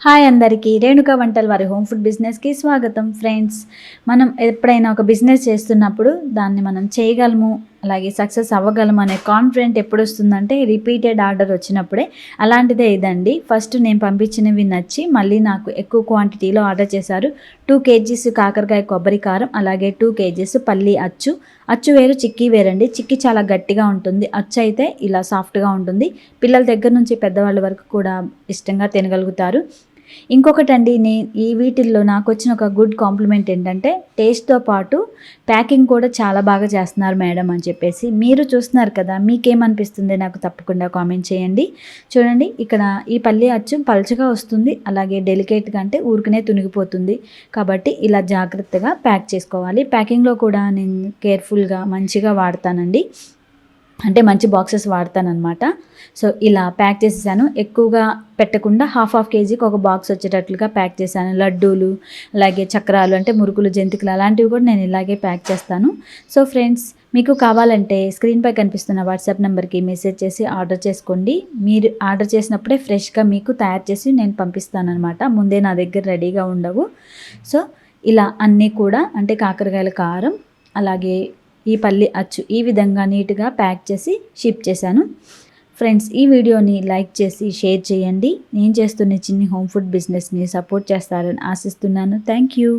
Hi అందరికీ రేణుక వంటల వారి హోమ్ ఫుడ్ బిజినెస్కి స్వాగతం ఫ్రెండ్స్. మనం ఎప్పుడైనా ఒక బిజినెస్ చేస్తున్నప్పుడు దాన్ని మనం చేయగలము అలాగే సక్సెస్ అవ్వగలము అనే కాన్ఫిడెంట్ ఎప్పుడు వస్తుందంటే రిపీటెడ్ ఆర్డర్ వచ్చినప్పుడే. అలాంటిదే ఇదండి. ఫస్ట్ నేను పంపించినవి నచ్చి మళ్ళీ నాకు ఎక్కువ క్వాంటిటీలో ఆర్డర్ చేశారు. టూ కేజీస్ కాకరకాయ కొబ్బరి కారం అలాగే టూ కేజీస్ పల్లి అచ్చు. అచ్చు వేరు చిక్కీ వేరండి. చిక్కీ చాలా గట్టిగా ఉంటుంది. అచ్చు అయితే ఇలా సాఫ్ట్గా ఉంటుంది. పిల్లల దగ్గర నుంచి పెద్దవాళ్ళ వరకు కూడా ఇష్టంగా తినగలుగుతారు. ఇంకొకటి అండి నేను ఈ వీటిల్లో నాకు వచ్చిన ఒక గుడ్ కాంప్లిమెంట్ ఏంటంటే టేస్ట్తో పాటు ప్యాకింగ్ కూడా చాలా బాగా చేస్తున్నారు మేడం అని చెప్పేసి. మీరు చూస్తున్నారు కదా మీకేమనిపిస్తుంది? నాకు తప్పకుండా కామెంట్ చేయండి. చూడండి ఇక్కడ ఈ పల్లి అచ్చు పలుచగా వస్తుంది అలాగే డెలికేట్గా అంటే ఊరికనే తునిగిపోతుంది. కాబట్టి ఇలా జాగ్రత్తగా ప్యాక్ చేసుకోవాలి. ప్యాకింగ్లో కూడా నేను కేర్ఫుల్గా మంచిగా వాడతానండి. అంటే మంచి బాక్సెస్ వాడతానమాట సో ఇలా ప్యాక్ చేసేసాను. ఎక్కువగా పెట్టకుండా హాఫ్ హాఫ్ కేజీకి ఒక బాక్స్ వచ్చేటట్లుగా ప్యాక్ చేశాను. లడ్డూలు అలాగే చక్రాలు అంటే మురుకులు జంతికలు అలాంటివి కూడా నేను ఇలాగే ప్యాక్ చేస్తాను. సో ఫ్రెండ్స్ మీకు కావాలంటే స్క్రీన్పై కనిపిస్తున్న వాట్సాప్ నెంబర్కి మెసేజ్ చేసి ఆర్డర్ చేసుకోండి. మీరు ఆర్డర్ చేసినప్పుడే ఫ్రెష్గా మీకు తయారు చేసి నేను పంపిస్తాను అనమాట ముందే నా దగ్గర రెడీగా ఉండవు. సో ఇలా అన్నీ కూడా అంటే కాకరకాయల కారం అలాగే ఈ పల్లి అచ్చు ఈ విధంగా నీట్గా ప్యాక్ చేసి షిప్ చేశాను. ఫ్రెండ్స్ ఈ వీడియోని లైక్ చేసి షేర్ చేయండి. నేను చేస్తున్న చిన్ని హోమ్ ఫుడ్ బిజినెస్ని సపోర్ట్ చేస్తారని ఆశిస్తున్నాను. Thank you.